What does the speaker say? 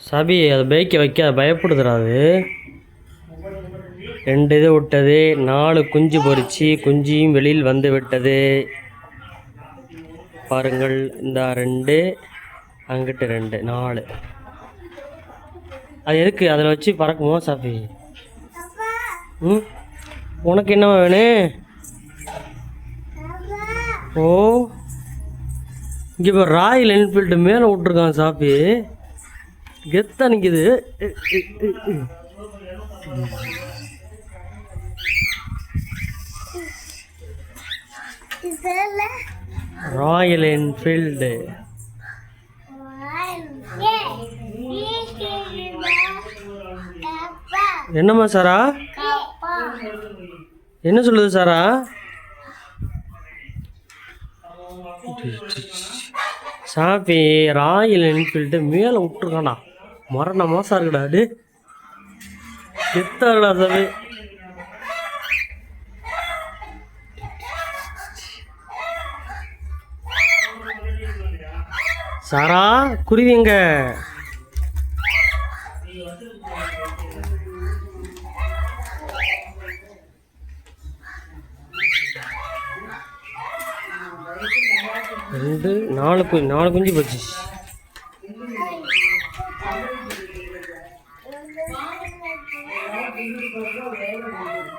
சபி அது பைக்கை வைக்க அதை பயப்படுதுடா அது ரெண்டு இது விட்டது நாலு குஞ்சு பொறிச்சு குஞ்சியும் வெளியில் வந்து விட்டது. பாருங்கள் இந்த ரெண்டு அங்கிட்டு ரெண்டு நாலு. அது எதுக்கு? அதில் வச்சு பறக்குமோ சாபி? ம்? உனக்கு என்ன வேணும்? ஓ இங்கே இப்போ ராயல் என்ஃபீல்டு மேலே விட்ருக்கான் சாப்பி கெத்தா நிற்கிது ராயல் என்ஃபீல்டு என்னம்மா சாரா? என்ன சொல்லுது சாரா? சாப்பி ராயல் என்ஃபீல்டு மேலே விட்டுருக்காண்டா மரண மோசம் இருக்குடா அது கெத்தாடா சாமி சாரா குருவி எங்க? ரெண்டு நாலு குஞ்சு நாலு குஞ்சு போச்சு. Em đưa cho.